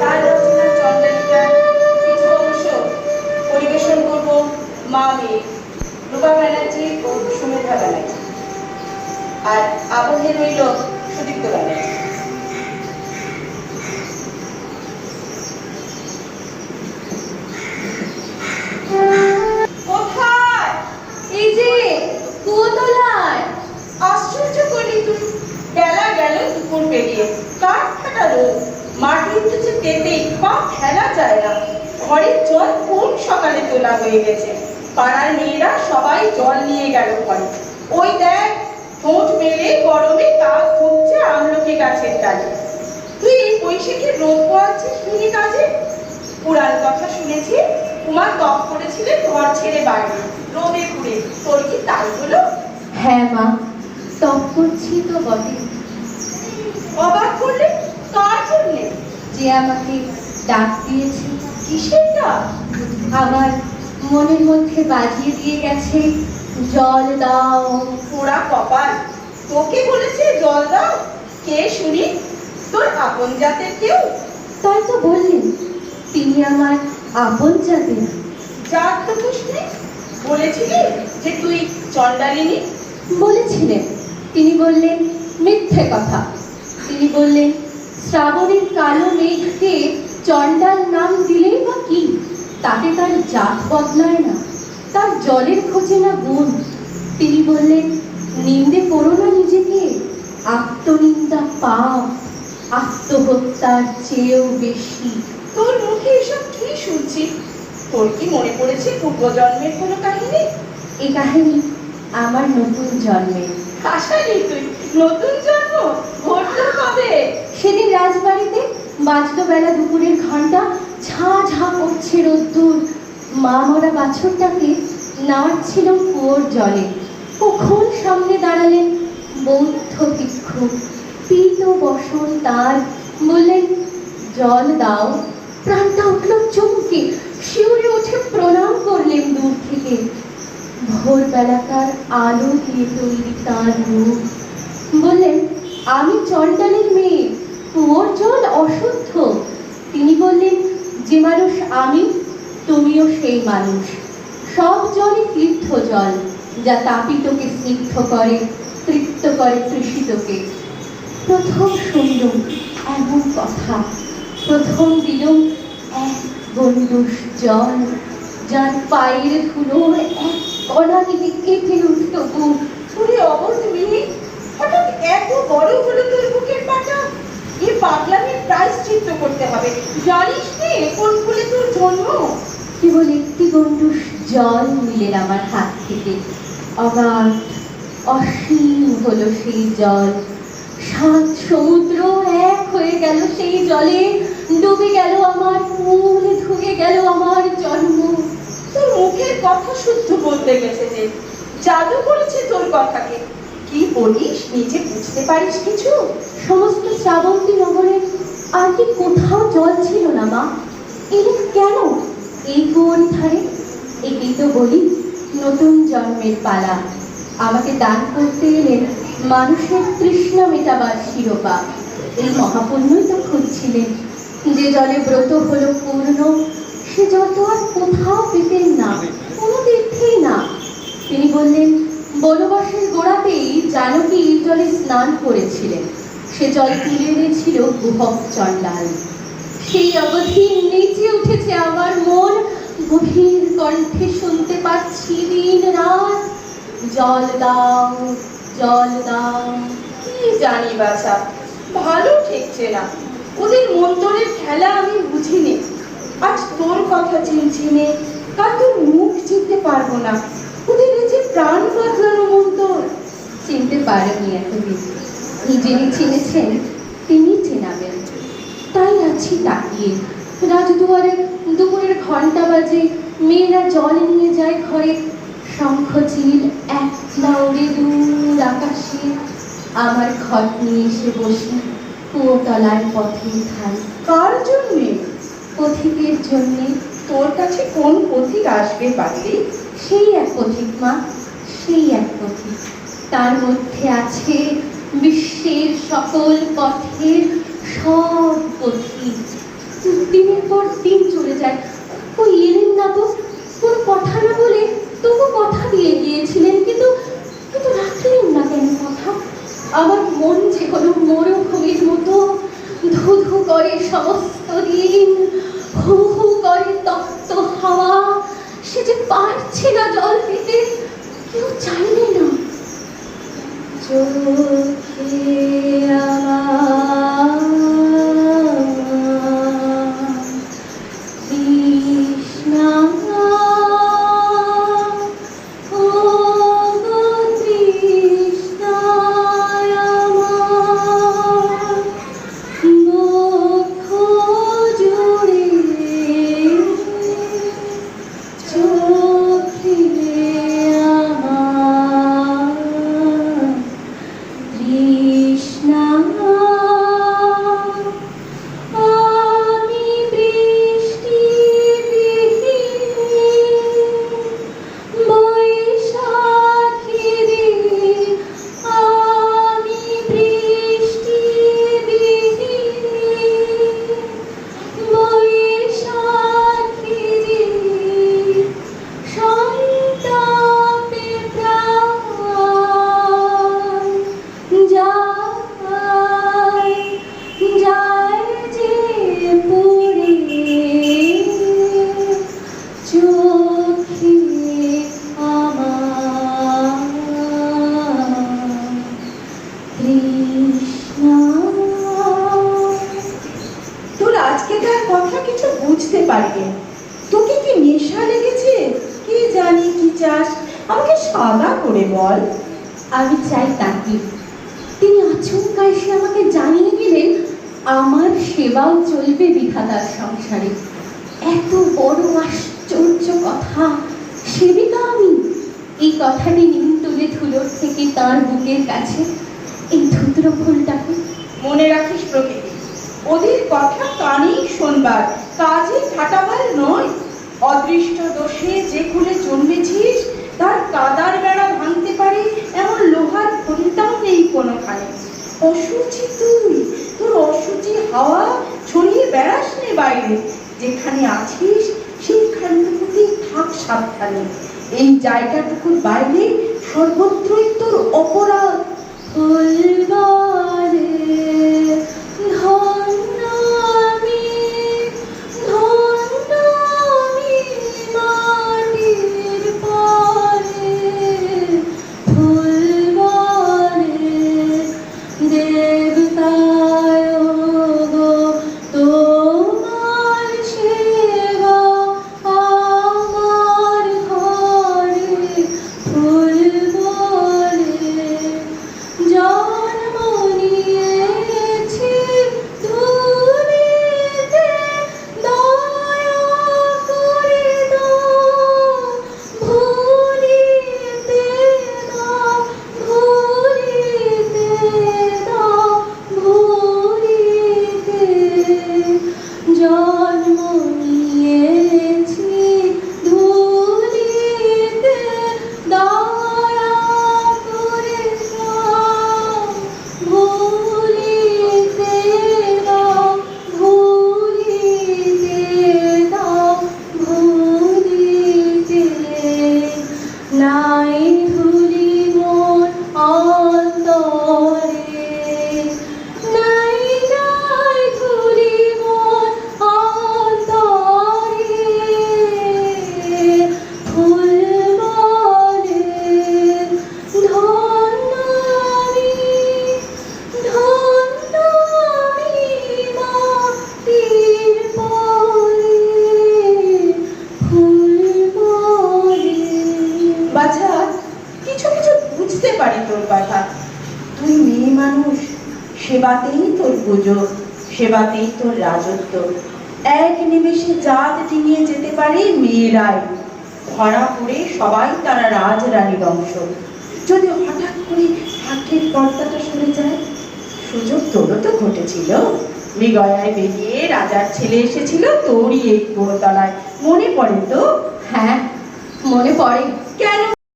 তার রচনা কিছু অংশ পরিবেশন করব মা মেয়ে, রূপা ব্যানার্জি ও সুমেধা ব্যানার্জি। আর আবহে রইল সুদীপ্ত ব্যানার্জি কোথায় এই যে কুয়োতলায় আশ্চর্য করলি তুই বেলা গেল দুপুর পেরিয়ে কাঠ ফাটা রোদ মাটির নিচে তেতে পা ফেলা যায় না ঘরের জল কোন সকালে তোলা হয়ে গেছে। পাড়ার মেয়েরা সবাই জল নিয়ে গেল ঘরে। ওই দেখ ঠোঁট মেলে গরমে তাপ ধুচ্ছে আমলকি গাছের ডালে। তুই এই বৈশাখের রোদ পোয়াচ্ছিস মিনি কাজে? পুরাণ কথা শুনেছি কুমার তপ করেছিলে ঘর ছেড়ে বাইরে। রোদে পুড়ে তোর কি তাই হলো? হ্যাঁ মা তপ করছি তো বটে। অবাক করলে কার জন্যে? যে আমাকে ডাক দিয়েছে কিসের ডাক আমার মনের মধ্যে বাজিয়ে দিয়ে গেছে জল দাও। পোড়া কপাল। তোকে বলেছে জল দাও। কে শুনি? তোর আপন জাতের কেউ? তাই তো বললেন তিনি আমার আপন জাতের। জাত তো নেই বলেছিলি যে তুই চন্ডালিনী বলেছিলেন। তিনি বললেন মিথ্যে কথা। তিনি বললেন শ্রাবণের কালো মেঘকে চণ্ডাল নাম দিলেই বা কি? তাতে তার জাত বদলায় না তার জলের খোঁজে না গুণ। তিনি বললেন নিন্দে করো না নিজেকে আত্মনিন্দা পাপ আত্মহত্যার চেয়েও বেশি। তোর মুখে এসব কি শুনছি? তোর কি মনে পড়েছে পূর্বজন্মের কোনো কাহিনী? এ কাহিনী আমার নতুন জন্মের নেই তুই। নতুন জন্ম ঘটলো কবে? সেদিন রাজবাড়িতে বাজলো বেলা দুপুরের ঘণ্টা ঝাঁ ঝাঁ করছে রোদ্দুর। মা মরা বাছরটাকে নাড়ছিল কুয়োর জলে। কখন সামনে দাঁড়ালেন বৌদ্ধ ভিক্ষু। পীত বসন তার। বললেন, জল দাও। প্রাণটা উঠল চমকে। শিউরে উঠে প্রণাম করলেন দূর থেকে। ভোরবেলাকার আলো দিয়ে তৈরি তার রূপ। বললেন, আমি চন্ডালের মেয়ে। কুয়োর জল অশুদ্ধ। তিনি বললেন, যে মানুষ আমি, তুমিও সেই মানুষ। সব জলই তীর্থ জল, যা তাপিতকে স্নিগ্ধ করে, তৃপ্ত করে তৃষিতকে। প্রথম শুনলুম এমন কথা, প্রথম দিলুম এক গণ্ডুষ জল, যার পায়ের ধুলো এক কণা থেকে কেটে উঠত বুক। অবধ হঠাৎ এত বড় হলো তোর বুকের পাটা? এ পাগলামির প্রায়শ্চিত্ত করতে হবে। জানিস নে কোন ফুলে তোর জন্ম? কেবল একটি গণ্ডুষ জল নিলেন আমার হাত থেকে। অগাধ অসীম হলো সেই জল। সাত সমুদ্র এক হয়ে গেল সেই জলে। ডুবে গেল আমার মূল ধুয়ে গেল আমার জন্ম। তোর মুখের কথা শুদ্ধ বলতে গেছে যে জাদু করেছে তোর কথাকে। কি বলিস? নিজে বুঝতে পারিস কিছু? সমস্ত শ্রাবন্তী নগরে আর কি কোথাও জল ছিল না, মা? এলেন কেন? এই কুয়োর ধারে? একেই তো বলি, নতুন জন্মের পালা। আমাকে দান করতে এলেন মানুষের তৃষ্ণা মেটাবার শিরোপা। এই মহাপুণ্যই তো খুঁজছিলেন। যে জলে ব্রত হলো পূর্ণ, সে জল তো আর কোথাও পেতেন না, কোনো তীর্থেই না। তিনি বললেন বনবাসের গোড়াতেই জানকী জলে স্নান করেছিলেন। সে জল তুলে এনেছিল গুহক চণ্ডাল। সেই অবধি নেচে উঠেছে আমার মন। গভীর কণ্ঠে শুনতে পাচ্ছি দিন রাত। জল দাও জল দাও। কি জানি বাছা, ভালো ঠেকছে না। ওদের মন্তরের খেলা আমি বুঝিনি। আজ তোর কথা চিনচিনে কাল তোর মুখ চিনতে পারব না। প্রাণ বদলানো মন্তর চিনতে পারেনি এতদিন। যিনি চিনেছেন, তিনি চেনাবেন। তাই আছি তাকিয়ে। রাজদুয়ারে দুপুরের ঘণ্টা বাজে। মেয়েরা জল নিয়ে যায় ঘরে। শঙ্খ চিল এক লাউড়ে দূর আকাশে। আমার ঘট নিয়ে এসে বসি কুয়োতলার পথে ধাই কার জন্যে? পথিকের জন্যে। তোর কাছে কোন পথিক আসবে পারলি? সেই এক পথিক মা সেই এক পথে। তার মধ্যে আছে বিশ্বের সকল পথের সব পথি। দিনের পর দিন চলে যায়। ওই এলেন না তো? কোনো কথা না বলে তবু কথা দিয়ে গিয়েছিলেন, কিন্তু কিন্তু রাখলেন না কেন কথা? আমার মন যে হলো মরুভূমির মতো ধু ধু করে সমস্ত দিন, হু হু করে তপ্ত হাওয়া, সে যে পারছে না জল পেতে কেউ জানে না। চোখে আমার তৃষ্ণা তোর কথা কিছু বুঝতে পারবে। তোকে কি নেশা লেগেছে? কি জানি কি চাস? আমাকে সাদা করে বল। আমি চাই তাকে তিনি আচমকা এসে আমাকে জানিয়ে দিলেন, আমার সেবাও চলবে বিধাতার সংসারে। এত বড় আশ্চর্য কথা। সেবিকা আমি। এই কথাটি নিন তুলে ধুলোর থেকে তার বুকের কাছে। এই ধুদ্র ফুলটাকে মনে রাখিস প্রকৃতি কথা কানেই শোনবার। কাজে খাটাবার নয়। অদৃষ্ট দোষে যে কুলে জন্মেছিস, তার কাদার বেড়া ভাঙতে পারে, এমন লোহার ঘন্টাও নেই কোনোখানে। অসুচি তুই, তোর অসুচি হাওয়া ছড়িয়ে বেড়াস নে বাইরে। যেখানে আছিস, সেইখানটুকুতেই থাক সাবধানে। এই জায়গাটুকুর বাইরে সর্বত্রই তোর অপরাধ। সেবাতেই তোর পুজো সেবাতেই তোর রাজত্ব। এক নিমেষে জাত ডিঙিয়ে যেতে পারে মেয়েরাই। ধরা পড়ে সবাই তারা রাজ রানীর অংশ যদি হঠাৎ করে হাটের পর্দাটা সরে যায় সুযোগ তোরও তো ঘটেছিল। মৃগয়ায় বেরিয়ে রাজার ছেলে এসেছিল তোরই এই গোতলায় মনে পড়ে তো? হ্যাঁ মনে পড়ে। কেন